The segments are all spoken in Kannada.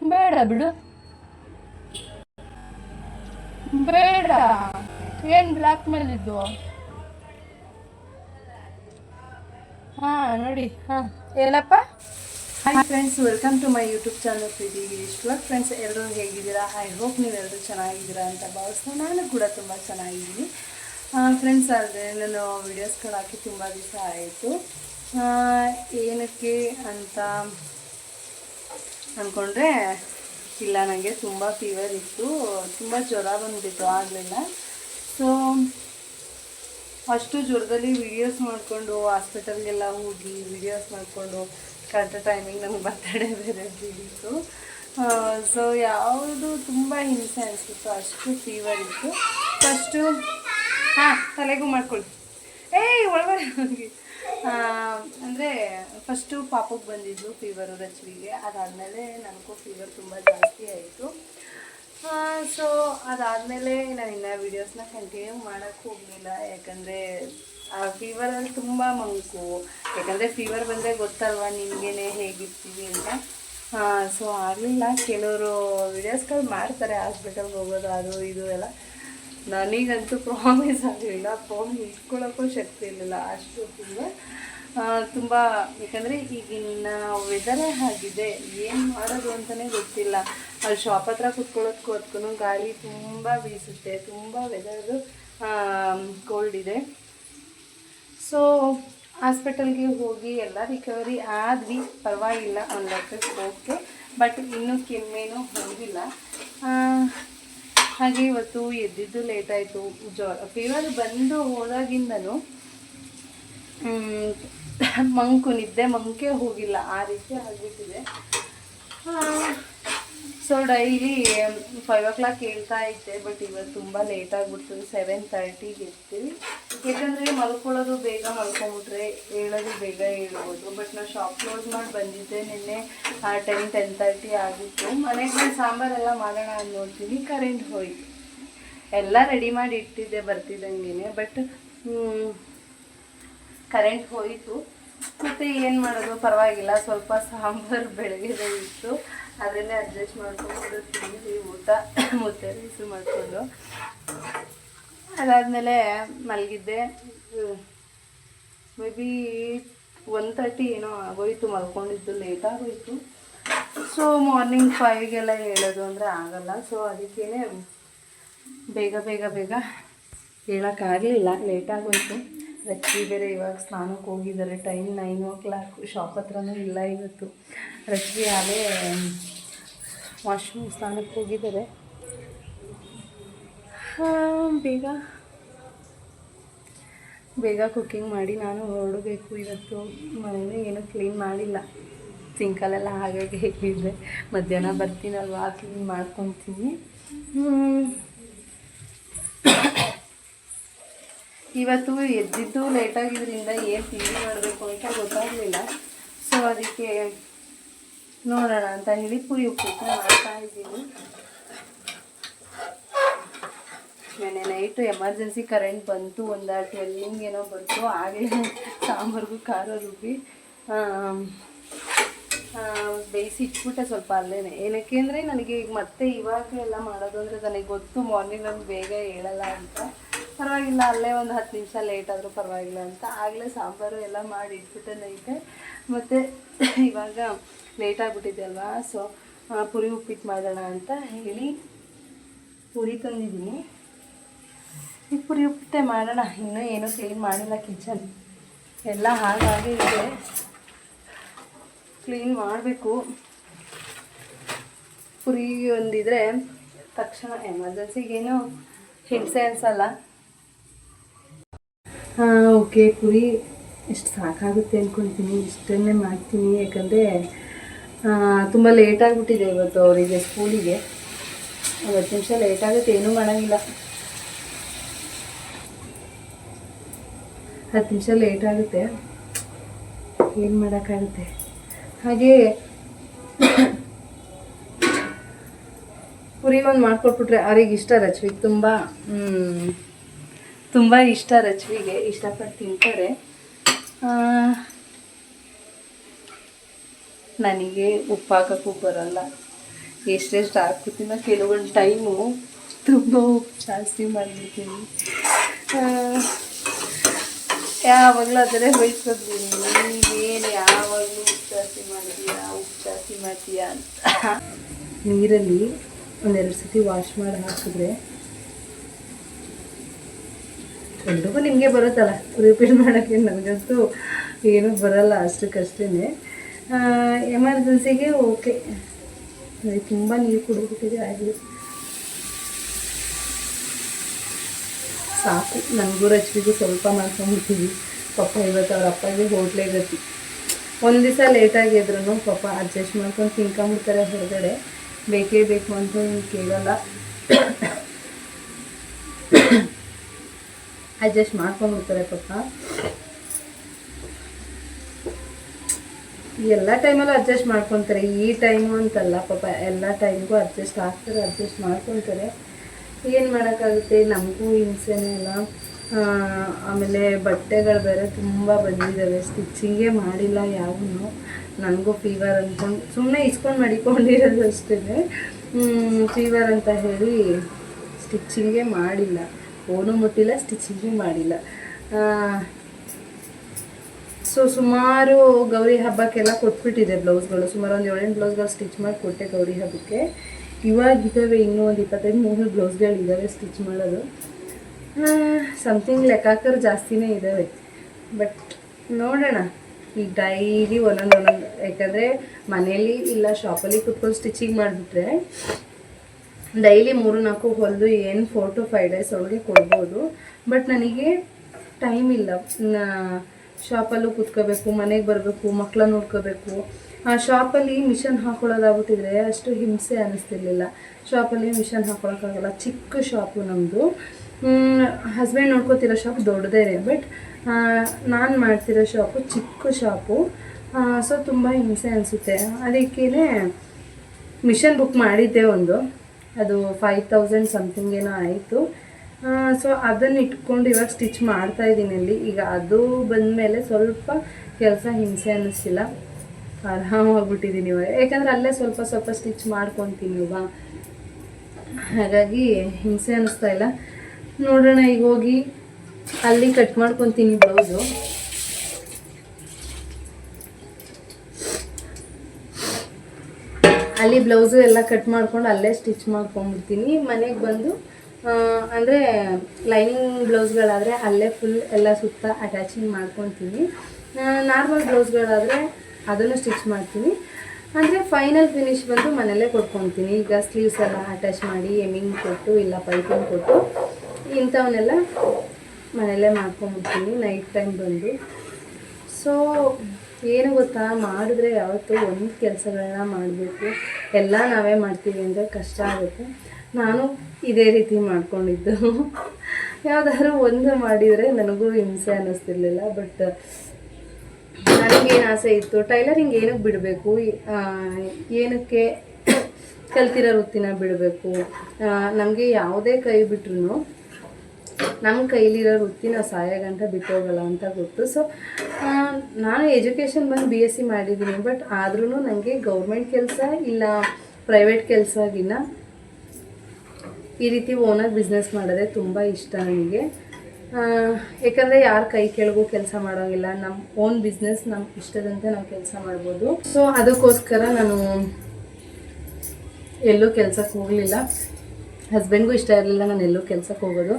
ಬೇಡ ಬಿಡು. ಬೇಡ. ಏನು ಬ್ಲಾಕ್ ಮೇಲ್ ಇದ್ದು ಹಾ, ನೋಡಿ, ಹಾ. ಏನಪ್ಪ? Hi friends welcome to my YouTube channel Preethi Girishwar friends ಎಲ್ಲರೂ ಹೇಗಿದ್ದೀರಾ? ಐ ಹೋಪ್ ನೀವೆಲ್ಲರೂ ಚೆನ್ನಾಗಿದ್ದೀರಾ ಅಂತ ಭಾವಿಸ್ತೀನಿ ನಾನು ಕೂಡ ತುಂಬ ಚೆನ್ನಾಗಿದ್ದೀನಿ. ಫ್ರೆಂಡ್ಸ್ ಆದರೆ ನಾನು ವೀಡಿಯೋಸ್ಗಳು ಹಾಕಿ ತುಂಬ ದಿವಸ ಆಯಿತು. ಏನಕ್ಕೆ ಅಂತ ಅಂದ್ಕೊಂಡ್ರೆ ಇಲ್ಲ ನನಗೆ ತುಂಬ ಫೀವರ್ ಇತ್ತು. ತುಂಬ ಜ್ವರ ಬಂದ್ಬಿಟ್ಟು ಆಗಲಿಲ್ಲ. ಸೊ ಅಷ್ಟು ಜ್ವರದಲ್ಲಿ ವಿಡಿಯೋಸ್ ಮಾಡಿಕೊಂಡು ಹಾಸ್ಪಿಟಲ್ಗೆಲ್ಲ ಹೋಗಿ ವಿಡಿಯೋಸ್ ಮಾಡಿಕೊಂಡು ಕರೆಕ್ಟ್ ಟೈಮಿಂಗ್ ನಮ್ಗೆ ಬರ್ತಡೇ ಬೇರೆ ಇತ್ತು ಸೊ ಯಾವುದು ತುಂಬ ಹಿಂಸೆ ಅನಿಸ್ತಿತ್ತು ಅಷ್ಟು ಫೀವರ್ ಇತ್ತು. ಫಸ್ಟು ಹಾಂ, ತಲೆಗೂ ಮಾಡ್ಕೊಳ್ಳಿ ಏಯ್, ಒಳಗಡೆ ಹೋಗಿ. ಅಂದರೆ ಫಸ್ಟು ಪಾಪಕ್ಕೆ ಬಂದಿದ್ದು ಫೀವರು ರಚವಿಗೆ ಅದಾದಮೇಲೆ ನನಗೂ ಫೀವರ್ ತುಂಬ ಜಾಸ್ತಿ ಆಯಿತು. ಸೊ ಅದಾದಮೇಲೆ ನಾನು ಇನ್ನೂ ವೀಡಿಯೋಸ್ನ ಕಂಟಿನ್ಯೂ ಮಾಡೋಕ್ಕೆ ಹೋಗಲಿಲ್ಲ. ಯಾಕಂದರೆ ಆ ಫೀವರಲ್ಲಿ ತುಂಬ ಮಂಕು. ಯಾಕಂದರೆ ಫೀವರ್ ಬಂದರೆ ಗೊತ್ತಲ್ವ ನಿಮಗೇನೆ ಹೇಗಿರ್ತೀವಿ ಅಂತ. ಸೊ ಆಗಲಿಲ್ಲ. ಕೆಲವರು ವೀಡಿಯೋಸ್ಗಳು ಮಾಡ್ತಾರೆ. ಹಾಸ್ಪಿಟಲ್ಗೆ ಹೋಗೋದು ಅದು ಇದು ಎಲ್ಲ. ನನಗಂತೂ ಪ್ರಾಮಿಸ್ ಆಗಲಿಲ್ಲ ಫೋನ್ ಇಟ್ಕೊಳ್ಳೋಕ್ಕೂ ಶಕ್ತಿ ಇರಲಿಲ್ಲ ಅಷ್ಟು ತುಂಬ. ತುಂಬ ಯಾಕಂದರೆ ಈಗಿನ ವೆದರೇ ಆಗಿದೆ ಏನು ಮಾಡೋದು ಅಂತಲೇ ಗೊತ್ತಿಲ್ಲ. ಅಲ್ಲಿ ಶಾಪ್ ಹತ್ರ ಕುತ್ಕೊಳ್ಳೋದಕ್ಕೂ ಅದಕ್ಕೂ ಗಾಳಿ ತುಂಬ ಬೀಸುತ್ತೆ. ತುಂಬ ವೆದರು ಕೋಲ್ಡ್ ಇದೆ. ಸೊ ಹಾಸ್ಪಿಟಲ್ಗೆ ಹೋಗಿ ಎಲ್ಲ ರಿಕವರಿ ಆದ್ವಿ. ಪರವಾಗಿಲ್ಲ ಒಂದು ಓಕೆ ಬಟ್ ಇನ್ನೂ ಕೆಮ್ಮೇನೂ ಆ, ಹಾಗೆ ಇವತ್ತು ಎದ್ದಿದ್ದು ಲೇಟ್ ಆಯಿತು. ಜ್ವರ ಫೀವರ್ ಬಂದು ಹೋದಾಗಿಂದನೂ ಮಂಕು, ನಿದ್ದೆ ಮಂಕೆ ಹೋಗಿಲ್ಲ. ಆ ರೀತಿ ಆಗಿಬಿಟ್ಟಿದೆ. So daily five o'clock ಹೇಳ್ತಾ ಇದ್ದೆ ಬಟ್ ಇವತ್ತು ತುಂಬ ಲೇಟ್ ಆಗಿಬಿಡ್ತು. ಸೆವೆನ್ ತರ್ಟಿಗೆ ಇರ್ತೀವಿ ಯಾಕಂದರೆ ಮಲ್ಕೊಳ್ಳೋದು ಬೇಗ ಮಲ್ಕೊಂಬಿಟ್ರೆ ಹೇಳೋದು ಬೇಗ ಹೇಳ್ಬೋದು. ಬಟ್ ನಾನು ಶಾಪ್ ಕ್ಲೋಸ್ ಮಾಡಿ ಬಂದಿದ್ದೆ ನಿನ್ನೆ ಟೆನ್ ಟೆನ್ ತರ್ಟಿ ಆಗಿತ್ತು. ಮನೆಗೆ ಬಂದು ಸಾಂಬಾರೆಲ್ಲ ಮಾಡೋಣ ಅಂತ ನೋಡ್ತೀನಿ ಕರೆಂಟ್ ಹೋಯ್ತು. ಎಲ್ಲ ರೆಡಿ ಮಾಡಿ ಇಟ್ಟಿದ್ದೆ ಬರ್ತಿದ್ದಂಗೆ ಬಟ್ ಕರೆಂಟ್ ಹೋಯಿತು. ಮತ್ತು ಏನು ಮಾಡೋದು, ಪರವಾಗಿಲ್ಲ. ಸ್ವಲ್ಪ ಸಾಂಬಾರು ಬೆಳಗ್ಗೆ ಇತ್ತು. ಅದನ್ನೇ ಅಡ್ಜಸ್ಟ್ ಮಾಡ್ಕೊಂಡು ತಿಂದು ಊಟ ಮುದ್ದೆ ರೈಸು ಮಾಡಿಕೊಂಡು. ಅದಾದಮೇಲೆ ಮಲಗಿದ್ದೆ. ಮೇ ಬಿ ಒನ್ ತರ್ಟಿ ಏನೋ ಆಗೋಯಿತು, ಮಲ್ಕೊಂಡಿದ್ದು ಲೇಟ್ ಆಗೋಯ್ತು. ಸೊ ಮಾರ್ನಿಂಗ್ ಫೈವ್ಗೆಲ್ಲ ಹೇಳೋದು ಅಂದರೆ ಆಗಲ್ಲ. ಸೊ ಅದಕ್ಕೇ ಬೇಗ ಬೇಗ ಬೇಗ ಹೇಳೋಕ್ಕಾಗಲಿಲ್ಲ ಲೇಟ್ ಆಗೋಯ್ತು. ರಚ್ಚಿ ಬೇರೆ ಇವಾಗ ಸ್ನಾನಕ್ಕೆ ಹೋಗಿದ್ದಾರೆ. Time nine o'clock shop ಹತ್ರನೂ ಇಲ್ಲ ಇವತ್ತು. ರಚ್ಚಿ ಅದೇ ವಾಶ್ರೂಮ್ ಸ್ನಾನಕ್ಕೆ ಹೋಗಿದ್ದಾರೆ. ಬೇಗ. ಬೇಗ ಕುಕ್ಕಿಂಗ್ ಮಾಡಿ ನಾನು ಹೊರಡಬೇಕು ಇವತ್ತು. ಮನೇಲಿ ಏನೂ ಕ್ಲೀನ್ ಮಾಡಿಲ್ಲ. ಸಿಂಕಲೆಲ್ಲ ಹಾಗಾಗಿ ಇದೆ ಮಧ್ಯಾಹ್ನ ಬರ್ತೀನಲ್ವಾ ಕ್ಲೀನ್ ಮಾಡ್ಕೊತೀನಿ. ಇವತ್ತು ಎದ್ದಿದ್ದು ಲೇಟಾಗಿದ್ದರಿಂದ ಏನು ತಿಂಡಿ ಮಾಡಬೇಕು ಅಂತ ಗೊತ್ತಾಗಲಿಲ್ಲ. ಸೊ ಅದಕ್ಕೆ ನೋಡೋಣ ಅಂತ ಹೇಳಿ ಪುರಿ ಉಪ್ಪಿಟ್ಟು ಮಾಡ್ತಾ ಇದ್ದೀನಿ. ನೆನ್ನೆ ನೈಟು ಎಮರ್ಜೆನ್ಸಿ ಕರೆಂಟ್ ಬಂತು ಒಂದು ಟ್ವೆಲ್ಲಿಂಗ್ ಏನೋ ಬಂತು, ಆಗಲೇ ಸಾಂಬಾರ್ಗೂ ಖಾರ ರುಬ್ಬಿ ಬೇಯಿಸಿ ಇಟ್ಬಿಟ್ಟೆ ಸ್ವಲ್ಪ ಅಲ್ಲೇ ಏನಕ್ಕೆ ಅಂದರೆ, ನನಗೆ ಈಗ ಮತ್ತೆ ಇವಾಗ ಎಲ್ಲ ಮಾಡೋದು ಅಂದರೆ ನನಗೆ ಗೊತ್ತು ಮಾರ್ನಿಂಗ್ ನಾನು ಬೇಗ ಹೇಳಲ್ಲ ಅಂತ. ಪರವಾಗಿಲ್ಲ, ಅಲ್ಲೇ ಒಂದು ಹತ್ತು ನಿಮಿಷ ಲೇಟ್ ಆದರೂ ಪರವಾಗಿಲ್ಲ ಅಂತ. ಆಗಲೇ ಸಾಂಬಾರು ಎಲ್ಲ ಮಾಡಿ ಇಟ್ಬಿಟ್ಟೆ ನೈಟೆ. ಮತ್ತು ಇವಾಗ ಲೇಟ್ ಆಗಿಬಿಟ್ಟಿದೆ ಅಲ್ವಾ? ಸೊ ಪುರಿ ಉಪ್ಪಿಟ್ಟು ಮಾಡೋಣ ಅಂತ ಹೇಳಿ ಪುರಿ ತಂದಿದ್ದೀನಿ. ಈ ಪುರಿ ಉಪ್ಪಿಟ್ಟೆ ಮಾಡೋಣ. ಇನ್ನೂ ಏನೂ ಕ್ಲೀನ್ ಮಾಡಿಲ್ಲ ಕಿಚನ್ ಎಲ್ಲ ಹಾಗಾಗಿ ಇದೆ. ಕ್ಲೀನ್ ಮಾಡಬೇಕು. ಪುರಿ ಒಂದಿದ್ರೆ ತಕ್ಷಣ ಎಮರ್ಜೆನ್ಸಿಗೇನು ಹಿಂಸೆ ಅನ್ಸಲ್ಲ ಹಾಂ ಓಕೆ ಪುರಿ. ಎಷ್ಟು ಸಾಕಾಗುತ್ತೆ ಅಂದ್ಕೊಳ್ತೀನಿ ಇಷ್ಟನ್ನೇ ಮಾಡ್ತೀನಿ. ಯಾಕಂದರೆ ತುಂಬ ಲೇಟ್ ಆಗಿಬಿಟ್ಟಿದೆ ಇವತ್ತು ಅವರಿಗೆ ಸ್ಕೂಲಿಗೆ ಐವತ್ತು ನಿಮಿಷ ಲೇಟ್ ಆಗುತ್ತೆ, ಏನೂ ಮಾಡೋಂಗಿಲ್ಲ. ಹತ್ತು ನಿಮಿಷ ಲೇಟ್ ಆಗುತ್ತೆ. ಏನು ಮಾಡೋಕ್ಕಾಗುತ್ತೆ? ಹಾಗೆ, ಪುರಿ ಒಂದು ಮಾಡ್ಕೊಟ್ಬಿಟ್ರೆ ಅವ್ರಿಗೆ ಇಷ್ಟ ರಚ್ವಿಗೆ ತುಂಬ ತುಂಬ ಇಷ್ಟ ರಚವಿಗೆ ಇಷ್ಟಪಟ್ಟು ತಿಂತಾರೆ. ನನಗೆ ಉಪ್ಪು ಹಾಕೋಕ್ಕೂ ಬರೋಲ್ಲ ಎಷ್ಟೆಷ್ಟು ಹಾಕ್ಬಿಟ್ಟಿನ ಕೆಲವೊಂದು ಟೈಮು ತುಂಬ ಉಪ್ಪು ಜಾಸ್ತಿ ಮಾಡಿಬಿಡ್ತೀನಿ. ಯಾವಾಗಲೂ ಅದನ್ನೇ ಬೈಸ್ಕೊತೀನಿ. ನೀವೇನು ಯಾವಾಗಲೂ ಉಪ್ಪು ಜಾಸ್ತಿ ಮಾಡ್ತೀಯಾ, ಉಪ್ಪು ಜಾಸ್ತಿ ಮಾಡ್ತೀಯಾ ಅಂತ. ನೀರಲ್ಲಿ ಒಂದೆರಡು ಸತಿ ವಾಶ್ ಮಾಡಿ ಹಾಕಿದ್ರೆ ಎಲ್ರಿಗೂ ನಿಮಗೆ ಬರುತ್ತಲ್ಲ. ರಿಪೀಟ್ ಮಾಡೋಕ್ಕೆ ನನಗಂತೂ ಏನೂ ಬರೋಲ್ಲ ಅಷ್ಟಕ್ಕಷ್ಟೇ ಎಮರ್ಜೆನ್ಸಿಗೆ ಓಕೆ ತುಂಬ ನೀರು ಕುಡಿದ್ಬಿಟ್ಟಿದೆ ಆಗಲಿ ಸಾಕು. ನನಗೂ ರಚಿಗೂ ಸ್ವಲ್ಪ ಮಾಡ್ಕೊಂಡ್ಬಿಡ್ತೀವಿ ಪಪ್ಪ ಇವತ್ತು ಅವ್ರ ಅಪ್ಪಗೆ ಹೋಟ್ಲೇ ಗತಿ. ಒಂದು ದಿವಸ ಲೇಟಾಗಿ ಇದ್ರೂ ಪಾಪ ಅಡ್ಜಸ್ಟ್ ಮಾಡ್ಕೊಂಡು ತಿನ್ಕೊಂಬಿಡ್ತಾರೆ ಹೊರಗಡೆ. ಬೇಕೇ ಬೇಕು ಅಂತ ಕೇಳಲ್ಲ. ಅಡ್ಜಸ್ಟ್ ಮಾಡ್ಕೊಂಡ್ಬಿಡ್ತಾರೆ ಪಾಪ ಎಲ್ಲ ಟೈಮಲ್ಲೂ ಅಡ್ಜಸ್ಟ್ ಮಾಡ್ಕೊತಾರೆ. ಈ ಟೈಮು ಅಂತಲ್ಲ ಪಾಪ ಎಲ್ಲ ಟೈಮ್ಗೂ ಅಡ್ಜಸ್ಟ್ ಆಗ್ತಾರೆ ಅಡ್ಜಸ್ಟ್ ಮಾಡ್ಕೊತಾರೆ. ಏನು ಮಾಡೋಕ್ಕಾಗುತ್ತೆ? ನಮಗೂ ಹಿಂಸೆನೇ ಇಲ್ಲ ಆ, ಆಮೇಲೆ ಬಟ್ಟೆಗಳು ಬೇರೆ ತುಂಬ ಬಂದಿದ್ದಾವೆ. ಸ್ಟಿಚ್ಚಿಂಗೇ ಮಾಡಿಲ್ಲ ಯಾವನ್ನೂ ನನಗೂ ಫೀವರ್ ಅಂದ್ಕೊಂಡು ಸುಮ್ಮನೆ ಇಸ್ಕೊಂಡು ಮಡಿಕೊಂಡಿರೋದು ಅಷ್ಟೇ ಫೀವರ್ ಅಂತ ಹೇಳಿ ಸ್ಟಿಚ್ಚಿಂಗೇ ಮಾಡಿಲ್ಲ. ಓನು ಮುಟ್ಟಿಲ್ಲ ಸ್ಟಿಚಿಂಗು ಮಾಡಿಲ್ಲ. ಸೊ ಸುಮಾರು ಗೌರಿ ಹಬ್ಬಕ್ಕೆಲ್ಲ ಕೊಟ್ಬಿಟ್ಟಿದೆ ಬ್ಲೌಸ್ಗಳು. ಸುಮಾರು ಒಂದು ಏಳೆಂಟು ಬ್ಲೌಸ್ಗಳು ಸ್ಟಿಚ್ ಮಾಡಿ ಕೊಟ್ಟೆ ಗೌರಿ ಹಬ್ಬಕ್ಕೆ. ಇವಾಗ ಇದ್ದಾವೆ ಇನ್ನೂ ಒಂದು ಇಪ್ಪತ್ತೈದು, ಮೂರು ಬ್ಲೌಸ್ಗಳು ಇದ್ದಾವೆ ಸ್ಟಿಚ್ ಮಾಡೋದು. ಸಮಥಿಂಗ್ ಲೆಕ್ಕಾಕರ್ ಜಾಸ್ತಿನೇ ಇದ್ದಾವೆ. ಬಟ್ ನೋಡೋಣ. ಈಗ ಡೈಲಿ ಒಂದೊಂದು ಒಂದೊಂದು, ಯಾಕಂದರೆ ಮನೇಲಿ ಇಲ್ಲ ಶಾಪಲ್ಲಿ ಕುತ್ಕೊಂಡು ಸ್ಟಿಚಿಂಗ್ ಮಾಡಿಬಿಟ್ರೆ ಡೈಲಿ ಮೂರು ನಾಲ್ಕು ಹೊಲಿದು ಏನು ಫೋರ್ ಟು ಫೈವ್ ಡೇಸ್ ಒಳಗೆ ಕೊಡ್ಬೋದು. ಬಟ್ ನನಗೆ ಟೈಮ್ ಇಲ್ಲ. ಶಾಪಲ್ಲೂ ಕೂತ್ಕೋಬೇಕು, ಮನೆಗೆ ಬರಬೇಕು ಮಕ್ಕಳ ನೋಡ್ಕೋಬೇಕು. ಆ ಶಾಪಲ್ಲಿ ಮಿಷನ್ ಹಾಕೊಳ್ಳೋದಾಗ್ಬಿಟ್ಟಿದ್ರೆ ಅಷ್ಟು ಹಿಂಸೆ ಅನ್ನಿಸ್ತಿರ್ಲಿಲ್ಲ ಶಾಪಲ್ಲಿ ಮಿಷನ್ ಹಾಕೊಳಕ್ಕಾಗಲ್ಲ. ಚಿಕ್ಕ ಶಾಪು ನಮ್ಮದು ಹಸ್ಬೆಂಡ್ ನೋಡ್ಕೋತಿರೋ ಶಾಪ್ ದೊಡ್ಡದೇ ಬಟ್ ನಾನು ಮಾಡ್ತಿರೋ ಶಾಪು ಚಿಕ್ಕ ಶಾಪು ಸೊ ತುಂಬ ಹಿಂಸೆ ಅನಿಸುತ್ತೆ. ಅದಕ್ಕೇ ಮಿಷನ್ ಬುಕ್ ಮಾಡಿದ್ದೆ ಒಂದು. ಅದು ಫೈವ್ ತೌಸಂಡ್ ಸಮಥಿಂಗ್ ಏನೋ ಆಯಿತು. ಸೊ ಅದನ್ನು ಇಟ್ಕೊಂಡು ಇವಾಗ ಸ್ಟಿಚ್ ಮಾಡ್ತಾ ಇದ್ದೀನಿ ಅಲ್ಲಿ. ಈಗ ಅದು ಬಂದಮೇಲೆ ಸ್ವಲ್ಪ ಕೆಲಸ ಹಿಂಸೆ ಅನ್ನಿಸ್ತಿಲ್ಲ. ಆರಾಮಾಗ್ಬಿಟ್ಟಿದ್ದೀನಿ ಇವಾಗ. ಯಾಕಂದರೆ ಅಲ್ಲೇ ಸ್ವಲ್ಪ ಸ್ವಲ್ಪ ಸ್ಟಿಚ್ ಮಾಡ್ಕೊತೀನಿ ಇವಾಗ. ಹಾಗಾಗಿ ಹಿಂಸೆ ಅನ್ನಿಸ್ತಾ ಇಲ್ಲ. ನೋಡೋಣ, ಈಗ ಹೋಗಿ ಅಲ್ಲಿ ಕಟ್ ಮಾಡ್ಕೊತೀನಿ ಬ್ಲೌಸು ಅಲ್ಲಿ ಬ್ಲೌಸು ಎಲ್ಲ ಕಟ್ ಮಾಡ್ಕೊಂಡು ಅಲ್ಲೇ ಸ್ಟಿಚ್ ಮಾಡ್ಕೊಂಡ್ಬಿಡ್ತೀನಿ ಮನೆಗೆ ಬಂದು ಅಂದರೆ ಲೈನಿಂಗ್ ಬ್ಲೌಸ್ಗಳಾದರೆ ಅಲ್ಲೇ ಫುಲ್ ಎಲ್ಲ ಸುತ್ತ ಅಟ್ಯಾಚಿಂಗ್ ಮಾಡ್ಕೊತೀನಿ. ನಾರ್ಮಲ್ ಬ್ಲೌಸ್ಗಳಾದರೆ ಅದನ್ನು ಸ್ಟಿಚ್ ಮಾಡ್ತೀನಿ. ಅಂದರೆ ಫೈನಲ್ ಫಿನಿಶ್ ಬಂದು ಮನೆಯಲ್ಲೇ ಕೊಟ್ಕೊತೀನಿ. ಈಗ ಸ್ಲೀವ್ಸ್ ಎಲ್ಲ ಅಟ್ಯಾಚ್ ಮಾಡಿ ಎಮಿಂಗ್ ಕೊಟ್ಟು ಇಲ್ಲ ಪೈಪಿಂಗ್ ಕೊಟ್ಟು ಇಂಥವನ್ನೆಲ್ಲ ಮನೆಯಲ್ಲೇ ಮಾಡ್ಕೊಂಬಿಡ್ತೀನಿ ನೈಟ್ ಟೈಮ್ ಬಂದು. ಸೊ, ಏನು ಗೊತ್ತಾ? ಮಾಡಿದ್ರೆ ಯಾವತ್ತೂ ಒಂದು ಕೆಲಸಗಳನ್ನ ಮಾಡಬೇಕು. ಎಲ್ಲ ನಾವೇ ಮಾಡ್ತೀವಿ ಅಂದರೆ ಕಷ್ಟ ಆಗುತ್ತೆ. ನಾನು ಇದೇ ರೀತಿ ಮಾಡ್ಕೊಂಡಿದ್ದು. ಯಾವುದಾದ್ರೂ ಒಂದು ಮಾಡಿದರೆ ನನಗೂ ಹಿಂಸೆ ಅನ್ನಿಸ್ತಿರ್ಲಿಲ್ಲ, ಬಟ್ ನನಗೇನು ಆಸೆ ಇತ್ತು? ಟೈಲರಿಂಗ್ ಏನಕ್ಕೆ ಬಿಡಬೇಕು? ಏನಕ್ಕೆ ಕಲ್ತಿರೋ ವೃತ್ತಿನ ಬಿಡಬೇಕು? ನಮಗೆ ಯಾವುದೇ ಕೈ ಬಿಟ್ರು ನಮ್ಮ ಕೈಲಿರೋ ವೃತ್ತಿ ನಾವು ಬಿಟ್ಟೋಗಲ್ಲ ಬಿಟ್ಟು ಹೋಗಲ್ಲ ಅಂತ ಗೊತ್ತು. ಸೊ ನಾನು ಎಜುಕೇಷನ್ ಬಂದು ಬಿ ಎಸ್ ಸಿ ಮಾಡಿದ್ದೀನಿ, ಬಟ್ ಆದ್ರೂ ನನಗೆ ಗೌರ್ಮೆಂಟ್ ಕೆಲಸ ಇಲ್ಲ, ಪ್ರೈವೇಟ್ ಕೆಲಸಗಿನ್ನ ಈ ರೀತಿ ಓನಾಗಿ ಬಿಸ್ನೆಸ್ ಮಾಡೋದೇ ತುಂಬ ಇಷ್ಟ ನನಗೆ. ಯಾಕಂದರೆ ಯಾರ ಕೈ ಕೆಳಗೂ ಕೆಲಸ ಮಾಡೋಂಗಿಲ್ಲ ನಮ್ಮ ಓನ್ ಬಿಸ್ನೆಸ್ ನಮ್ಮ ಇಷ್ಟದಂತೆ ನಾವು ಕೆಲಸ ಮಾಡ್ಬೋದು. ಸೊ ಅದಕ್ಕೋಸ್ಕರ ನಾನು ಎಲ್ಲೂ ಕೆಲಸಕ್ಕೆ ಹೋಗಲಿಲ್ಲ. ಹಸ್ಬೆಂಡ್ಗೂ ಇಷ್ಟ ಇರಲಿಲ್ಲ, ನಾನು ಎಲ್ಲೂ ಕೆಲಸಕ್ಕೆ ಹೋಗೋದು.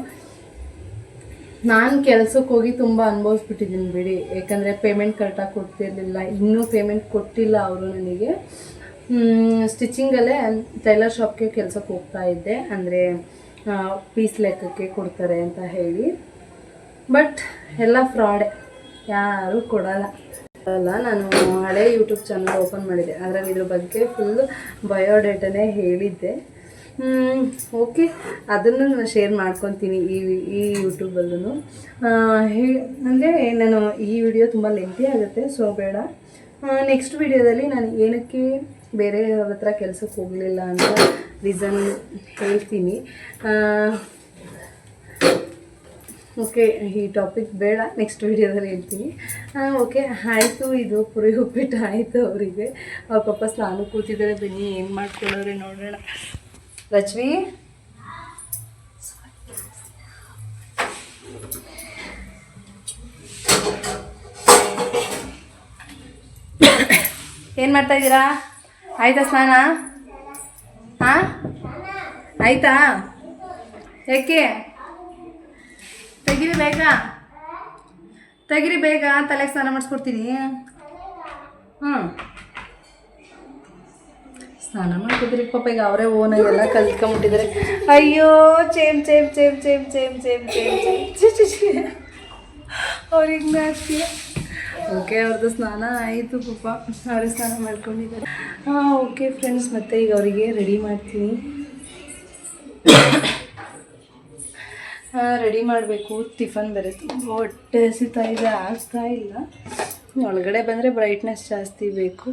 ನಾನು ಕೆಲಸಕ್ಕೆ ಹೋಗಿ ತುಂಬ ಅನುಭವಿಸ್ಬಿಟ್ಟಿದ್ದೀನಿ ಬಿಡಿ. ಯಾಕಂದರೆ ಪೇಮೆಂಟ್ ಕರೆಕ್ಟಾಗಿ ಕೊಡ್ತಿರಲಿಲ್ಲ. ಇನ್ನೂ ಪೇಮೆಂಟ್ ಕೊಟ್ಟಿಲ್ಲ ಅವರು ನನಗೆ. ಸ್ಟಿಚಿಂಗಲ್ಲೇ ಟೈಲರ್ ಶಾಪ್ಗೆ ಕೆಲಸಕ್ಕೆ ಹೋಗ್ತಾ ಇದ್ದೆ. ಅಂದರೆ ಪೀಸ್ ಲೆಕ್ಕಕ್ಕೆ ಕೊಡ್ತಾರೆ ಅಂತ ಹೇಳಿ. ಬಟ್ ಎಲ್ಲ ಫ್ರಾಡೆ ಯಾರೂ ಕೊಡಲ್ಲ. ಅಲ್ಲ, ನಾನು ಹಳೆ ಯೂಟ್ಯೂಬ್ ಚಾನಲ್ ಓಪನ್ ಮಾಡಿದ್ದೆ ಅದರಲ್ಲಿ ಇದ್ರ ಬಗ್ಗೆ ಫುಲ್ ಬಯೋಡೇಟನೇ ಹೇಳಿದ್ದೆ. ಓಕೆ ಅದನ್ನು ನಾನು ಶೇರ್ ಮಾಡ್ಕೊತೀನಿ ಈ ಈ ಯೂಟ್ಯೂಬಲ್ಲೂ ಅಂದರೆ ನಾನು ಈ ವಿಡಿಯೋ ತುಂಬ ಲೆಂತಿ ಆಗುತ್ತೆ ಸೊ ಬೇಡ. ನೆಕ್ಸ್ಟ್ ವಿಡಿಯೋದಲ್ಲಿ ನಾನು ಏನಕ್ಕೆ ಬೇರೆ ಹತ್ರ ಕೆಲಸಕ್ಕೆ ಹೋಗಲಿಲ್ಲ ಅಂತ ರೀಸನ್ ಹೇಳ್ತೀನಿ. ಓಕೆ ಈ ಟಾಪಿಕ್ ಬೇಡ ನೆಕ್ಸ್ಟ್ ವಿಡಿಯೋದಲ್ಲಿ ಹೇಳ್ತೀನಿ. ಓಕೆ ಆಯಿತು ಇದು, ಪುರಿ ಉಪ್ಪಿಟ್ಟು ಆಯಿತು ಅವರಿಗೆ. ಅವ್ರ ಪಾಪ ಸ್ನಾನ ಕೂತಿದ್ದಾರೆ, ಬನ್ನಿ, ಏನು ಮಾಡ್ಕೊಳ್ಳೋರೆ ನೋಡೋಣ. ರಚ್ವಿ ಏನು ಮಾಡ್ತಾ ಇದ್ದೀರಾ? ಆಯ್ತಾ ಸ್ನಾನ? ಹಾಂ ಆಯ್ತಾ? ಏಕೆ ತೆಗಿರಿ ಬೇಗ. ತೆಗಿರಿ ಬೇಗ, ತಲೆಗೆ ಸ್ನಾನ ಮಾಡಿಸ್ಕೊಡ್ತೀನಿ. ಹ್ಞೂ ಸ್ನಾನ ಮಾಡ್ತಿದ್ರಿ ಪಾಪ ಈಗ ಅವರೇ ಓನಾಗಿ ಎಲ್ಲ ಕಲ್ತ್ಕೊಂಬಿಟ್ಟಿದ್ದಾರೆ ಅಯ್ಯೋ ಚೇಮ್ ಚೇಮ್ ಚೇಮ್ ಚೇಮ್ ಚೇಮ್ ಚೇಮ್ ಚೇಮ್ ಚೇಮ್. ಅವ್ರಿಗೆ ನಾಚಿ ಓಕೆ ಅವ್ರದ್ದು ಸ್ನಾನ ಆಯಿತು ಪಾಪ ಅವರೇ ಸ್ನಾನ ಮಾಡ್ಕೊಂಡಿದ್ದಾರೆ ಹಾಂ ಓಕೆ ಫ್ರೆಂಡ್ಸ್ ಮತ್ತೆ ಈಗ ಅವರಿಗೆ ರೆಡಿ ಮಾಡ್ತೀನಿ ರೆಡಿ ಮಾಡಬೇಕು ಟಿಫನ್ ಬೇರೆ ತುಂಬ ಹೊಟ್ಟೆ ಹಸಿತಾ ಇದೆ ಆಗ್ತಾ ಇಲ್ಲ ಒಳಗಡೆ ಬಂದರೆ ಬ್ರೈಟ್ನೆಸ್ ಜಾಸ್ತಿ ಬೇಕು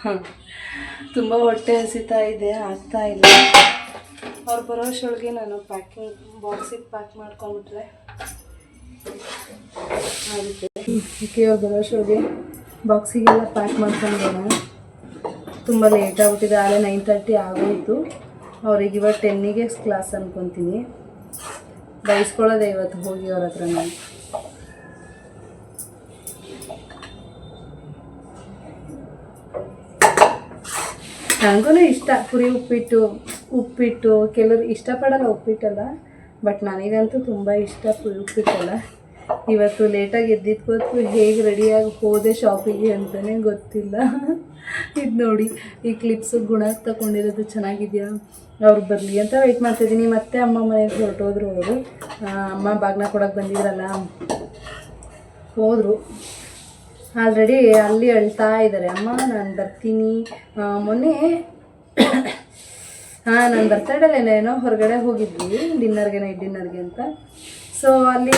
ತುಂಬ ಹೊಟ್ಟೆ ಹಸಿತಾ ಇದೆ, ಆಗ್ತಾ ಇಲ್ಲ. ಅವ್ರು ಬರೋ ಅಷ್ಟರೊಳಗೆ ನಾನು ಪ್ಯಾಕಿಂಗ್ ಬಾಕ್ಸಿಗೆ ಪ್ಯಾಕ್ ಮಾಡ್ಕೊಂಬಿಟ್ರೆ ಆಗುತ್ತೆ. ಓಕೆ ಅವ್ರು ಬರೋ ಅಷ್ಟರೊಳಗೆ ಬಾಕ್ಸಿಗೆಲ್ಲ ಪ್ಯಾಕ್ ಮಾಡ್ಕೊಂಡೋಣ ತುಂಬ ಲೇಟ್ ಆಗ್ಬಿಟ್ಟಿದೆ ಆಲೇ ನೈನ್ ತರ್ಟಿ ಆಗೋಯಿತು. ಅವ್ರಿಗೆ ಇವತ್ತು ಟೆನ್ನಿಗೆ ಕ್ಲಾಸ್ ಅನ್ಕೊತೀನಿ. ಬೈಸ್ಕೊಳ್ಳೋದೆ ಇವತ್ತು ಹೋಗಿ ಅವ್ರ ಹತ್ರ ನಾನು ನನಗೂ ಇಷ್ಟ. ಪುರಿ ಉಪ್ಪಿಟ್ಟು ಉಪ್ಪಿಟ್ಟು, ಕೆಲವರು ಇಷ್ಟಪಡಲ್ಲ ಉಪ್ಪಿಟ್ಟಲ್ಲ ಬಟ್ ನನಗಂತೂ ತುಂಬ ಇಷ್ಟ ಪುರಿ ಉಪ್ಪಿಟ್ಟಲ್ಲ. ಇವತ್ತು ಲೇಟಾಗಿ ಎದ್ದಿದ್ಕೋತು ಹೇಗೆ ರೆಡಿಯಾಗಿ ಹೋದೆ ಶಾಪಿಗೆ ಅಂತಲೇ ಗೊತ್ತಿಲ್ಲ. ಇದು ನೋಡಿ, ಈ ಕ್ಲಿಪ್ಸು ಗುಣ ತಗೊಂಡಿರೋದು ಚೆನ್ನಾಗಿದೆಯಾ? ಅವ್ರು ಬರಲಿ ಅಂತ ವೆಯ್ಟ್ ಮಾಡ್ತಿದ್ದೀನಿ ಮತ್ತೆ ಅಮ್ಮ ಮನೆಗೆ ಹೊರಟೋದ್ರು ಅವರು. ಅಮ್ಮ ಬಾಗ್ನ ಕೊಡೋಕೆ ಬಂದಿದ್ರಲ್ಲ? ಹೋದರು. ಆಲ್ರೆಡಿ ಅಲ್ಲಿ ಅಳ್ತಾ ಇದ್ದಾರೆ ಅಮ್ಮ, ನಾನು ಬರ್ತೀನಿ. ಮೊನ್ನೆ ಹಾಂ ನಾನು ಬರ್ತಡೇಲೇನೋ ಹೊರಗಡೆ ಹೋಗಿದ್ವಿ ಡಿನ್ನರ್ಗೆ ನೈಟ್ ಡಿನ್ನರ್ಗೆ ಅಂತ. ಸೊ ಅಲ್ಲಿ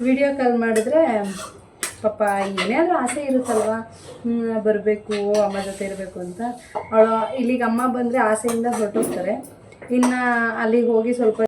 ವಿಡಿಯೋ ಕಾಲ್ ಮಾಡಿದ್ರೆ, ಪಾಪ, ಏನೇ ಆದರೂ ಆಸೆ ಇರುತ್ತಲ್ವ? ಬರಬೇಕು, ಅಮ್ಮ ಜೊತೆ ಇರಬೇಕು ಅಂತ. ಅವಳು ಇಲ್ಲಿಗೆ ಅಮ್ಮ ಬಂದರೆ ಆಸೆಯಿಂದ ಹೊರಟೋಗ್ತಾರೆ. ಇನ್ನು ಅಲ್ಲಿಗೆ ಹೋಗಿ ಸ್ವಲ್ಪ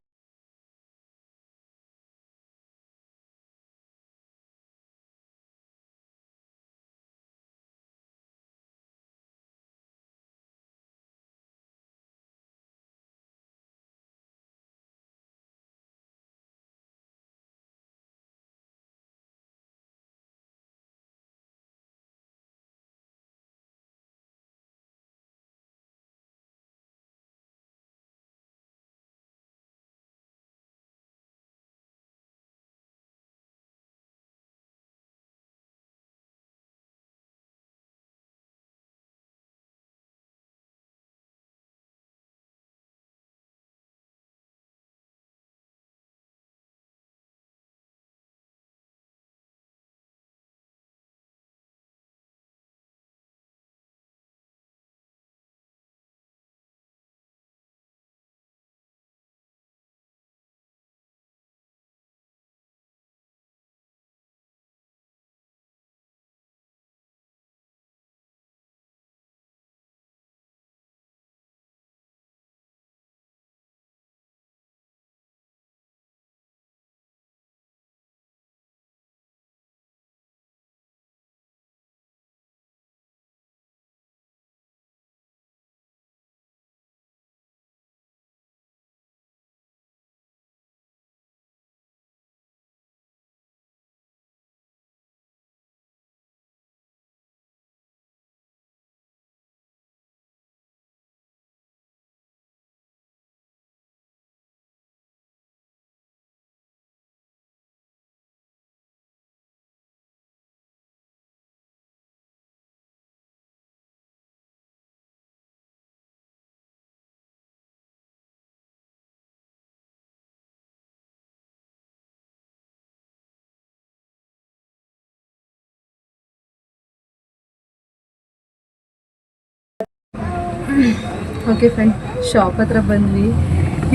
ಓಕೆ ಫ್ರೆಂಡ್ ಶಾಪ್ ಹತ್ರ ಬಂದ್ವಿ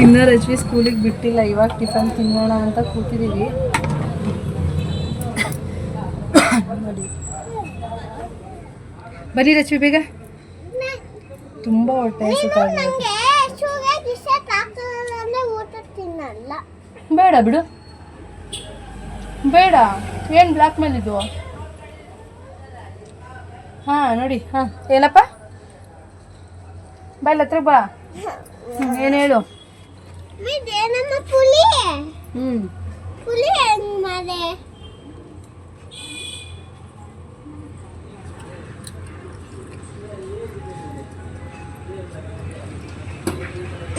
ಇನ್ನೂ ರಜ್ವಿ ಸ್ಕೂಲಿಗೆ ಬಿಟ್ಟಿಲ್ಲ. ಇವಾಗ ಟಿಫನ್ ತಿನ್ನೋಣ ಅಂತ ಕೂತಿದ್ದೀವಿ ನೋಡಿ. ಬನ್ನಿ ರಜ್ವಿ ಬೇಗ. ತುಂಬ ಹೊಟ್ಟೆ ಬೇಡ ಬಿಡು. ಬೇಡ. ಏನು ಬ್ಲ್ಯಾಕ್ ಮೇಲ್ ಇದು? ಹಾಂ ನೋಡಿ. ಹಾಂ ಏನಪ್ಪ? ಬಾ ಇಲ್ಲಿ ಹತ್ರ ಬಾ. ಏನು ಹೇಳು? ಪುಲಿ. ಹ್ಞೂ ಪುಲಿ ಹೆಂಗ್ ಮಾಡೆ?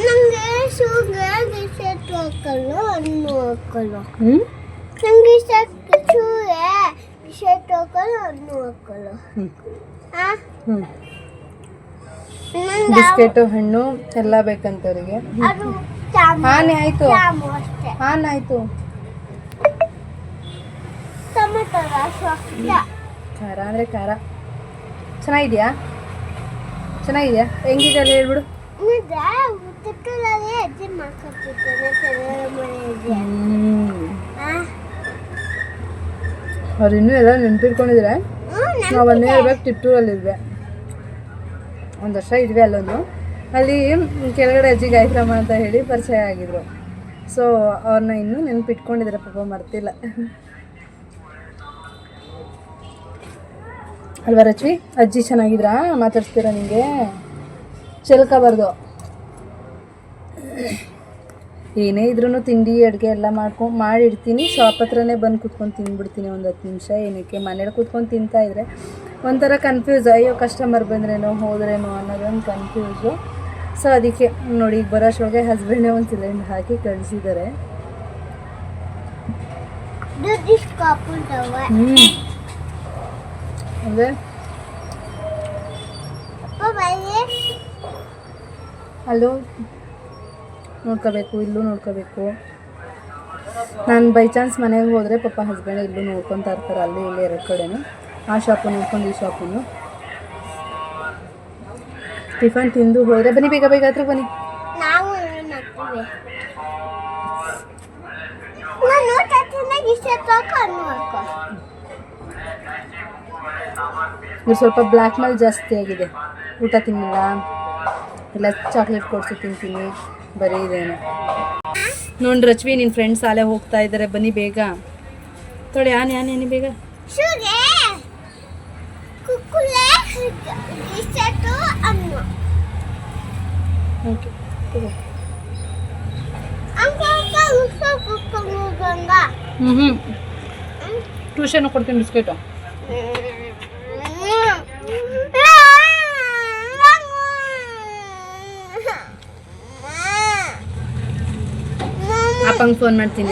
ನಂಗೆ ಶುಗರ್ ಬಿಸ್ಕೆಟ್ ಹಾಕಲು ಹಣ್ಣು ಹಾಕಲು. ಹ್ಞೂ ನಂಗೆ ಶೂಗೆ ಬಿಸ್ಕೆಟ್ ಹಾಕಲು ಹಣ್ಣು ಹಾಕಲು. ಆ? ಹ್ಞೂ ಬಿಸ್ಕೆಟು ಹಣ್ಣು ಎಲ್ಲ ಬೇಕಂತ ಅವರಿಗೆ ಅದು ಜಾಮು ಹಾನಿ ಆಯ್ತು. ಹಾನ್ ಆಯಿತು. ಖಾರ ಅಂದ್ರೆ ಖಾರ. ಚೆನ್ನಾಗಿದ್ಯಾ? ಚೆನ್ನಾಗಿದ್ಯಾ? ಹೆಂಗಿದೆ ಅಲ್ಲಿ ಹೇಳ್ಬಿಡು. ಅವ್ರು ಇನ್ನೂ ಎಲ್ಲ ನೆನ್ಪಿಟ್ಕೊಂಡಿದ್ರೆ. ನಾವು ಒಂದೇ ಇರ್ಬೇಕು ತಿಪ್ಟೂರಲ್ಲಿದ್ವಿ ಒಂದು ವರ್ಷ ಇದ್ವಿ ಅಲ್ಲೊಂದು. ಅಲ್ಲಿ ಕೆಳಗಡೆ ಅಜ್ಜಿ ಗಾಯತ್ರಮ್ಮ ಅಂತ ಹೇಳಿ ಪರಿಚಯ ಆಗಿದ್ರು. ಸೊ ಅವ್ರನ್ನ ಇನ್ನೂ ನೆನಪಿಟ್ಕೊಂಡಿದ್ರೆ, ಪಾಪ ಮರ್ತಿಲ್ಲ. ಅಲ್ವಾ ರಚ್ವಿ ಅಜ್ಜಿ ಚೆನ್ನಾಗಿದ್ರಾ? ಮಾತಾಡ್ಸ್ತೀರಾ ನಿಮಗೆ ಚೆಲ್ಕೋಬಾರ್ದು ಏನೇ ಇದ್ರೂ ತಿಂಡಿ, ಅಡುಗೆ ಎಲ್ಲ ಮಾಡ್ಕೊಂಡು ಮಾಡಿಡ್ತೀನಿ. ಶಾಪ್ ಹತ್ರನೇ ಬಂದು ಕೂತ್ಕೊಂಡು ತಿಂದ್ಬಿಡ್ತೀನಿ ಒಂದು ಹತ್ತು ನಿಮಿಷ. ಏನಕ್ಕೆ ಮನೇಲಿ ಕೂತ್ಕೊಂಡು ತಿಂತಾ ಇದ್ರೆ. ಒಂಥರ ಕನ್ಫ್ಯೂಸ್ ಅಯ್ಯೋ ಕಸ್ಟಮರ್ ಬಂದ್ರೇನೋ ಹೋದ್ರೇನೋ ಅನ್ನೋದೊಂದು ಕನ್ಫ್ಯೂಸು ಸೊ ಅದಕ್ಕೆ ನೋಡಿ ಈಗ ಬರೋಷ್ಟೊಳಗೆ ಹಸ್ಬೆಂಡೇ ಒಂದು ಸಿಲಿಂಡರ್ ಹಾಕಿ ಕಳಿಸಿದ್ದಾರೆ ಹ್ಞೂ ಅಂದರೆ? ಅಲ್ಲೂ ನೋಡ್ಕೋಬೇಕು ಇಲ್ಲೂ ನೋಡ್ಕೋಬೇಕು. ನಾನು ಬೈ ಚಾನ್ಸ್ ಮನೆಗೆ ಹೋದರೆ ಪಾಪ ಹಸ್ಬೆಂಡ್ ಇಲ್ಲೂ ನೋಡ್ಕೊತಾ ಇರ್ತಾರೆ ಅಲ್ಲಿ ಇಲ್ಲಿ ಎರಡು ಕಡೆನೂ. ಆ ಶಾಪು ನೋಡ್ಕೊಂಡು ಈ ಶಾಪನ್ನು. ಟಿಫನ್ ತಿಂದು ಹೋದರೆ ಬನ್ನಿ ಬೇಗ ಬೇಗ ಹತ್ರ ಬನ್ನಿ. ನಾವು ಇವ್ರು ಸ್ವಲ್ಪ ಬ್ಲ್ಯಾಕ್ ಮೇಲ್ ಜಾಸ್ತಿ ಆಗಿದೆ. ಊಟ ತಿನ್ನಿಲ್ಲ. ಇಲ್ಲ ಚಾಕ್ಲೇಟ್ ಕೊಡಿಸಿ ತಿಂತೀನಿ. ಬರೀ ಇದೇನು. ನೋಡಿ ರಚ್ವಿ ನಿನ್ನ ಫ್ರೆಂಡ್ಸ್ ಆಲೆ ಹೋಗ್ತಾ ಇದ್ದಾರೆ ಬನ್ನಿ ಬೇಗ. ತೊಳೆ ಆನೆ ಆನೆ ಆನೆ ಬೇಗ. ಓಕೆ ಹ್ಞೂ ಹ್ಞೂ ಟ್ಯೂಷನ್ ಕೊಡ್ತೀನಿ ಬಿಸ್ಕೆಟು. ಅಪ್ಪಂಗೆ ಫೋನ್ ಮಾಡ್ತೀನಿ.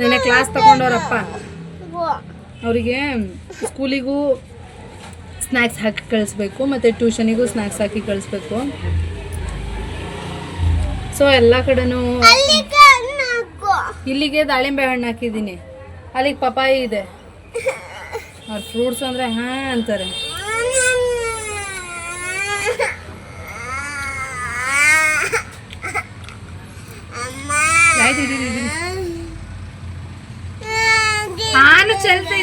ನೆನ್ನೆ ಕ್ಲಾಸ್ ತಗೊಂಡವ್ರಪ್ಪ. ಅವರಿಗೆ ಸ್ಕೂಲಿಗೂ ಸ್ನ್ಯಾಕ್ಸ್ ಹಾಕಿ ಕಳಿಸ್ಬೇಕು ಮತ್ತು ಟ್ಯೂಷನಿಗೂ ಸ್ನ್ಯಾಕ್ಸ್ ಹಾಕಿ ಕಳಿಸ್ಬೇಕು. ಸೊ ಎಲ್ಲ ಕಡೆನೂ ಇಲ್ಲಿಗೆ ದಾಳಿಂಬೆ ಹಣ್ಣು ಹಾಕಿದ್ದೀನಿ. ಅಲ್ಲಿಗೆ ಪಪಾಯಿ ಇದೆ. ಅವ್ರ ಫ್ರೂಟ್ಸ್ ಅಂದರೆ ಹಾಂ ಅಂತಾರೆ. ಆನು ಇಡೀರಿ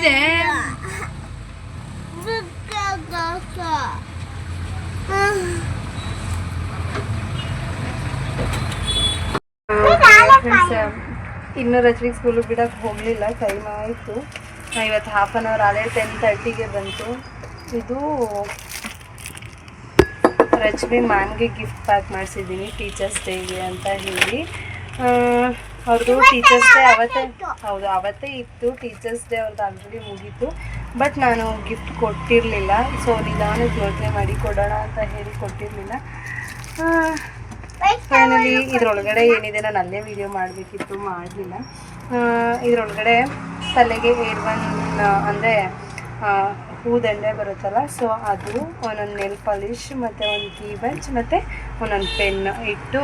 ಚೆಲ್ತಾ ಇದೆ ಇನ್ನೂ ರಚನೆಗೆ ಸ್ಕೂಲಿಗೆ ಬಿಡೋಕ್ಕೆ ಹೋಗಲಿಲ್ಲ ಟೈಮ್ ಆಯಿತು. ಇವತ್ತು ಹಾಫ್ ಆನ್ ಅವರ್ ಆಲೇ ಟೆನ್ ತರ್ಟಿಗೆ ಬಂತು. ಇದು ರಶ್ಮಿ ಮ್ಯಾಮ್ಗೆ ಗಿಫ್ಟ್ ಪ್ಯಾಕ್ ಮಾಡಿಸಿದ್ದೀನಿ ಟೀಚರ್ಸ್ ಡೇಗೆ ಅಂತ ಹೇಳಿ. ಅವ್ರದ್ದು ಟೀಚರ್ಸ್ ಡೇ ಅವತ್ತೇ ಹೌದು ಅವತ್ತೇ ಇತ್ತು. ಟೀಚರ್ಸ್ ಡೇ ಅವ್ರದ್ದು ಆಲ್ರೆಡಿ ಮುಗೀತು. ಬಟ್ ನಾನು ಗಿಫ್ಟ್ ಕೊಟ್ಟಿರಲಿಲ್ಲ. ಸೊ ನಿಧಾನಕ್ಕೆ ಯೋಚನೆ ಮಾಡಿ ಕೊಡೋಣ ಅಂತ ಹೇಳಿ ಕೊಟ್ಟಿರಲಿಲ್ಲ. ಫೈನಲಿ ಇದ್ರೊಳಗಡೆ ಏನಿದೆ ನಾನು ಅಲ್ಲೇ ವಿಡಿಯೋ ಮಾಡಬೇಕಿತ್ತು ಮಾಡಲಿಲ್ಲ. ಇದ್ರೊಳಗಡೆ ತಲೆಗೆ ಏರ್ ಒನ್ ಅಂದರೆ ಹೂದಂಡೆ ಬರುತ್ತಲ್ಲ ಸೊ ಅದು ಒಂದೊಂದು ನೆಲ್ ಪಾಲಿಶ್ ಮತ್ತು ಒಂದು ಕೀ ಬಂಚ್ ಮತ್ತು ಒಂದೊಂದು ಪೆನ್ ಇಟ್ಟು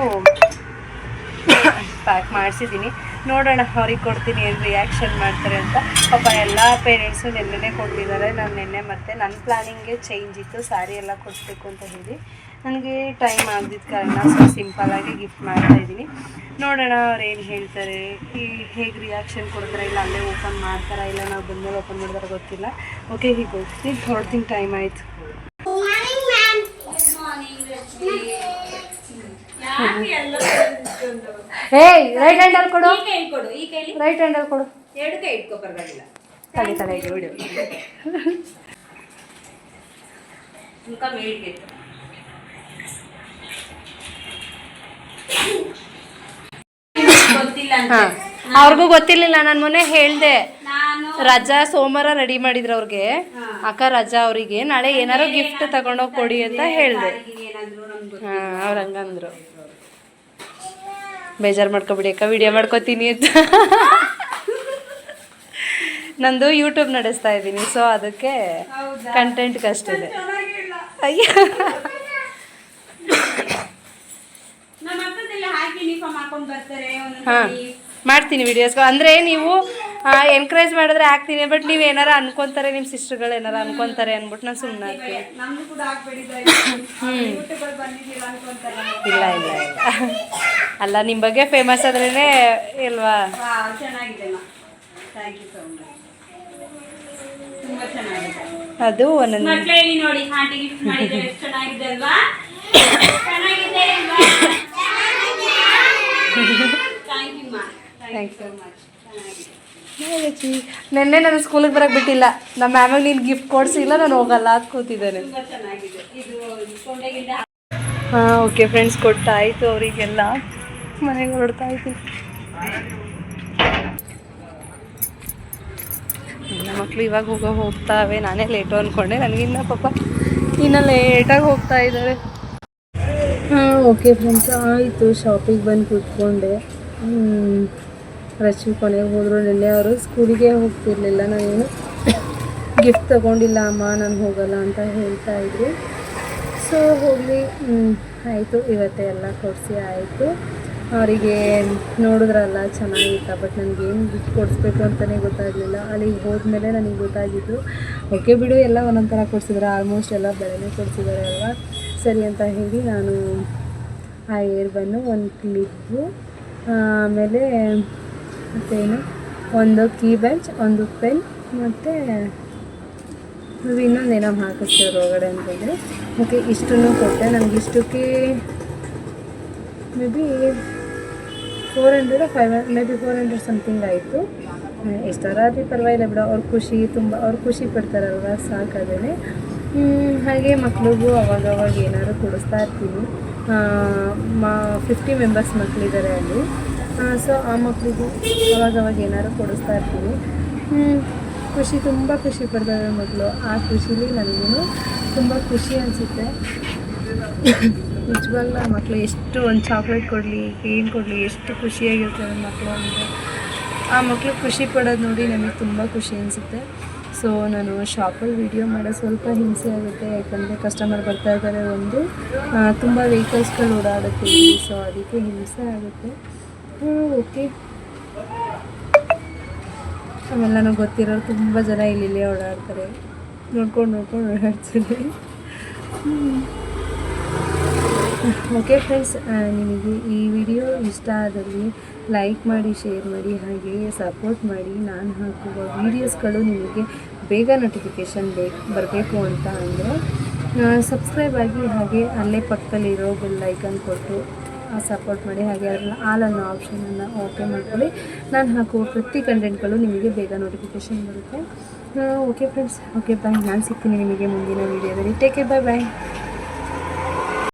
ಪ್ಯಾಕ್ ಮಾಡಿಸಿದ್ದೀನಿ. ನೋಡೋಣ ಅವ್ರಿಗೆ ಕೊಡ್ತೀನಿ ಏನು ರಿಯಾಕ್ಷನ್ ಮಾಡ್ತಾರೆ ಅಂತ. ಪಾಪ ಎಲ್ಲ ಪೇರೆಂಟ್ಸು ನೆನ್ನೆ ಕೊಟ್ಟಿದ್ದಾರೆ. ನಾನು ನಿನ್ನೆ ಮತ್ತೆ ನನ್ನ ಪ್ಲ್ಯಾನಿಂಗೆ ಚೇಂಜ್ ಇತ್ತು. ಸ್ಯಾರಿ ಎಲ್ಲ ಕೊಡಿಸ್ಬೇಕು ಅಂತ ಹೇಳಿ. ನನಗೆ ಟೈಮ್ ಆಗದಿದ್ದ ಕಾರಣ ಸೊ ಸಿಂಪಲ್ಲಾಗಿ ಗಿಫ್ಟ್ ಮಾಡ್ತಾ ಇದ್ದೀನಿ. ನೋಡೋಣ ಅವ್ರು ಏನು ಹೇಳ್ತಾರೆ. ಈ ಹೇಗೆ ರಿಯಾಕ್ಷನ್ ಕೊಡ್ತಾರೆ ಇಲ್ಲ ಅಲ್ಲೇ ಓಪನ್ ಮಾಡ್ತಾರಾ ಇಲ್ಲ ನಾವು ಬಂದಮೇಲೆ ಓಪನ್ ಮಾಡಿದಾರೆ ಗೊತ್ತಿಲ್ಲ. ಓಕೆ ಹೀಗೆ ಹೋಗ್ತೀನಿ ಹೊರಡ್ತೀನಿ ಟೈಮ್ ಆಯಿತು. ಏಯ್ ರೈಟ್ ಹ್ಯಾಂಡಲ್ಲಿ ಕೊಡು. ಈ ಕೈ ಕೊಡು ಈ ಕೈಲಿ ರೈಟ್ ಹ್ಯಾಂಡಲ್ಲಿ ಕೊಡು. ಎರಡು ಕೈ ಇಟ್ಕೋ ಪರವಾಗಿಲ್ಲ. ತಲೆ ತಲೆಗೆ ಬಿಡು. ಮುಖ ಮೇಲ್ಗೆ ಗೊತ್ತಿಲ್ಲ ಅಂತ. ಹಾ. ಅವ್ರಿಗೂ ಗೊತ್ತಿರ್ಲಿಲ್ಲ ನಾನು ಮೊನ್ನೆ ಹೇಳ್ದೆ. ರಜಾ ಸೋಮವಾರ ರೆಡಿ ಮಾಡಿದ್ರು ಅವ್ರಿಗೆ. ಅಕ್ಕ ರಜಾ ಅವರಿಗೆ. ನಾಳೆ ಏನಾರು ಗಿಫ್ಟ್ ತಗೊಂಡೋಗಿ ಕೊಡಿ ಅಂತ ಹೇಳ್ದೆ. ಹಾ ಅವ್ರು ಹಂಗಂದ್ರು ಬೇಜಾರು ಮಾಡ್ಕೊಬಿಡಿ ಅಕ್ಕ ವಿಡಿಯೋ ಮಾಡ್ಕೊತೀನಿ ಅಂತ. ನಂದು ಯೂಟ್ಯೂಬ್ ನಡೆಸ್ತಾ ಇದ್ದೀನಿ ಸೊ ಅದಕ್ಕೆ ಕಂಟೆಂಟ್ ಕಷ್ಟ ಅಯ್ಯ. ಬರ್ತಾರೆ ಹಾ ಮಾಡ್ತೀನಿ ವಿಡಿಯೋಸ್ ಅಂದರೆ ನೀವು ಎನ್ಕರೇಜ್ ಮಾಡಿದ್ರೆ ಹಾಕ್ತೀನಿ ಬಟ್ ನೀವು ಏನಾರ ಅನ್ಕೊಂತಾರೆ ನಿಮ್ಮ ಸಿಸ್ಟರ್ಗಳು ಏನಾರ ಅನ್ಕೊಂತಾರೆ ಅಂದ್ಬಿಟ್ಟು ನಾನು ಸುಮ್ಮನೆ ಹ್ಮ್. ಅನ್ಕೊಂತಾರೆ. ಇಲ್ಲ ಇಲ್ಲ ಇಲ್ಲ. ಅಲ್ಲ ನಿಮ್ಮ ಬಗ್ಗೆ ಫೇಮಸ್ ಆದ್ರೇ ಇಲ್ವಾ? ಅದು ಒಂದೊಂದು ನೆನ್ನೆ ನಾನು ಸ್ಕೂಲಿಗೆ ಬರಕ್ಕೆ ಬಿಟ್ಟಿಲ್ಲ. ನಮ್ಮ ಮ್ಯಾಮಿಗೆ ನೀನು ಗಿಫ್ಟ್ ಕೊಡ್ಸಿಲ್ಲ ನಾನು ಹೋಗಲ್ಲ ಅಂತ ಕೂತಿದ್ದೇನೆ ಓಕೆ ಫ್ರೆಂಡ್ಸ್ ಕೊಟ್ಟಾಯಿತು ಅವರಿಗೆಲ್ಲ. ಮನೆಗೆ ಹೊರಡ್ತಾ ಇದ್ದೀನಿ ಎಲ್ಲ ಮಕ್ಕಳು ಇವಾಗ ಹೋಗೋ ಹೋಗ್ತಾವೆ, ನಾನೇ ಲೇಟು ಅಂದ್ಕೊಂಡೆ ನನಗಿನ್ನ ಪಾಪ ಇನ್ನೂ ಲೇಟಾಗಿ ಹೋಗ್ತಾ ಇದ್ದಾರೆ. ಹಾಂ ಓಕೆ ಫ್ರೆಂಡ್ಸ್ ಆಯಿತು ಶಾಪಿಗೆ ಬಂದು ಕೂತ್ಕೊಂಡೆ. ರಶ್ಮಿ ಕೊನೆಗೆ ಹೋದರು. ನಿನ್ನೆ ಅವರು ಸ್ಕೂಲಿಗೆ ಹೋಗ್ತಿರ್ಲಿಲ್ಲ. ನಾನೇನು ಗಿಫ್ಟ್ ತಗೊಂಡಿಲ್ಲ, ಅಮ್ಮ ನಾನು ಹೋಗಲ್ಲ ಅಂತ ಹೇಳ್ತಾ ಇದ್ರು. ಸೊ ಹೋಗಲಿ. ಆಯಿತು, ಇವತ್ತೇ ಎಲ್ಲ ಕೊಡಿಸಿ, ಆಯಿತು. ಅವರಿಗೆ ನೋಡಿದ್ರಲ್ಲ, ಚೆನ್ನಾಗಿತ್ತ? ಬಟ್ ನನಗೇನು ಗಿಫ್ಟ್ ಕೊಡಿಸ್ಬೇಕು ಅಂತಲೇ ಗೊತ್ತಾಗಲಿಲ್ಲ. ಅಲ್ಲಿಗೆ ಹೋದ್ಮೇಲೆ ನನಗೆ ಗೊತ್ತಾಗಿದ್ದು ಓಕೆ ಬಿಡು, ಎಲ್ಲ ಒಂದೊಂದು ಥರ ಕೊಡಿಸಿದ್ದಾರೆ ಆಲ್ಮೋಸ್ಟ್ ಎಲ್ಲ ಬೆಳೆನೇ ಕೊಡಿಸಿದ್ದಾರೆ ಅಲ್ವಾ? ಸರಿ ಅಂತ ಹೇಳಿ ನಾನು ಆ ಏರ್ ಬನ್ನು ಒಂದು ಕ್ಲಿಪ್ಪು ಆಮೇಲೆ ಮತ್ತೇನು? ಒಂದು ಕೀ ಬೆಂಚ್ ಒಂದು ಪೆನ್ ಮತ್ತು ಇನ್ನೊಂದು ಏನೋ ಹಾಕಿಸ್ತೀವಿ ಒಳಗಡೆ ಅಂತಂದರೆ ಓಕೆ ಇಷ್ಟನ್ನು ಕೊಟ್ಟೆ. ನನಗೆ maybe four hundred five maybe four hundred something ಆಯಿತು. ಎಷ್ಟಾದ್ರೂ ಪರವಾಗಿಲ್ಲ ಬಿಡ ಅವ್ರ ಖುಷಿ ತುಂಬ ಅವ್ರು ಖುಷಿ ಪಡ್ತಾರಲ್ವ ಸಾಕಾದೇ ಹಾಗೆ ಮಕ್ಳಿಗೂ ಅವಾಗವಾಗ ಅವಾಗ ಏನಾದ್ರು ಕೊಡಿಸ್ತಾ ಇರ್ತೀನಿ. ಮಾ ಫಿಫ್ಟಿ ಮೆಂಬರ್ಸ್ ಮಕ್ಕಳಿದ್ದಾರೆ ಅಲ್ಲಿ. ಸೊ ಆ ಮಕ್ಕಳಿಗೂ ಅವಾಗವಾಗ ಅವಾಗ ಏನಾದ್ರು ಕೊಡಿಸ್ತಾ ಇರ್ತೀನಿ. ಹ್ಮ್, ಖುಷಿ ತುಂಬ ಖುಷಿ ಪಡ್ತಾರೆ ಮಕ್ಕಳು ಆ ಖುಷಿಲಿ ನನಗೂ ತುಂಬ ಖುಷಿ ಅನಿಸುತ್ತೆ. ನಿಜವಾಗ್ಲೂ ಮಕ್ಕಳು ಎಷ್ಟು ಒಂದು ಚಾಕ್ಲೇಟ್ ಕೊಡಲಿ ಏನು ಕೊಡಲಿ, ಎಷ್ಟು ಖುಷಿಯಾಗಿರ್ತಾರೆ ಮಕ್ಕಳು ಅಂದರೆ. ಆ ಮಕ್ಕಳು ಖುಷಿ ಪಡೋದು ನೋಡಿ ನನಗೆ ತುಂಬ ಖುಷಿ ಅನಿಸುತ್ತೆ. ಸೊ ನಾನು ಶಾಪಲ್ಲಿ ವಿಡಿಯೋ ಮಾಡೋ ಸ್ವಲ್ಪ ಹಿಂಸೆ ಆಗುತ್ತೆ, ಯಾಕಂದರೆ ಕಸ್ಟಮರ್ ಬರ್ತಾ ಇದ್ದಾರೆ ಒಂದು. ತುಂಬ ವೆಹಿಕಲ್ಸ್ಗಳು ಓಡಾಡುತ್ತೆ ಸೊ ಅದಕ್ಕೆ ಹಿಂಸೆ ಆಗುತ್ತೆ. ಓಕೆ ಆಮೇಲೆ ನನಗೆ ಗೊತ್ತಿರೋರು ತುಂಬ ಜನ ಇಲ್ಲಿ ಇಲ್ಲೇ ಓಡಾಡ್ತಾರೆ. ನೋಡ್ಕೊಂಡು ನೋಡ್ಕೊಂಡು ಓಡಾಡ್ತಾರೆ. ಓಕೆ ಫ್ರೆಂಡ್ಸ್ ನಿಮಗೆ ಈ ವಿಡಿಯೋ ಇಷ್ಟ ಆದಲ್ಲಿ ಲೈಕ್ ಮಾಡಿ ಶೇರ್ ಮಾಡಿ, ಹಾಗೆಯೇ ಸಪೋರ್ಟ್ ಮಾಡಿ, ನಾನು ಹಾಕುವ ವೀಡಿಯೋಸ್ಗಳು ನಿಮಗೆ ಬೇಗ ನೋಟಿಫಿಕೇಷನ್ ಬೇಕು ಬರಬೇಕು ಅಂತ ಅಂದರೆ ಸಬ್ಸ್ಕ್ರೈಬ್ ಆಗಿ ಹಾಗೆ ಅಲ್ಲೇ ಪಕ್ಕದಲ್ಲಿರೋ ಬೆಲ್ ಐಕನ್ ಕೊಟ್ಟು ಸಪೋರ್ಟ್ ಮಾಡಿ, ಹಾಗೆ ಅದನ್ನು ಆಲ್ ಅನ್ನೋ ಆಪ್ಷನನ್ನು ಓಕೆ ಮಾಡ್ಕೊಳ್ಳಿ. ನಾನು ಹಾಕುವ ಪ್ರತಿ ಕಂಟೆಂಟ್ಗಳು ನಿಮಗೆ ಬೇಗ ನೋಟಿಫಿಕೇಷನ್ ಬರುತ್ತೆ. ಓಕೆ ಫ್ರೆಂಡ್ಸ್ ಓಕೆ ಬಾಯ್ ನಾನು ಸಿಗ್ತೀನಿ ನಿಮಗೆ ಮುಂದಿನ ವೀಡಿಯೋದಲ್ಲಿ ಟೇಕ್ ಕೇರ್ ಬಾಯ್ ಬಾಯ್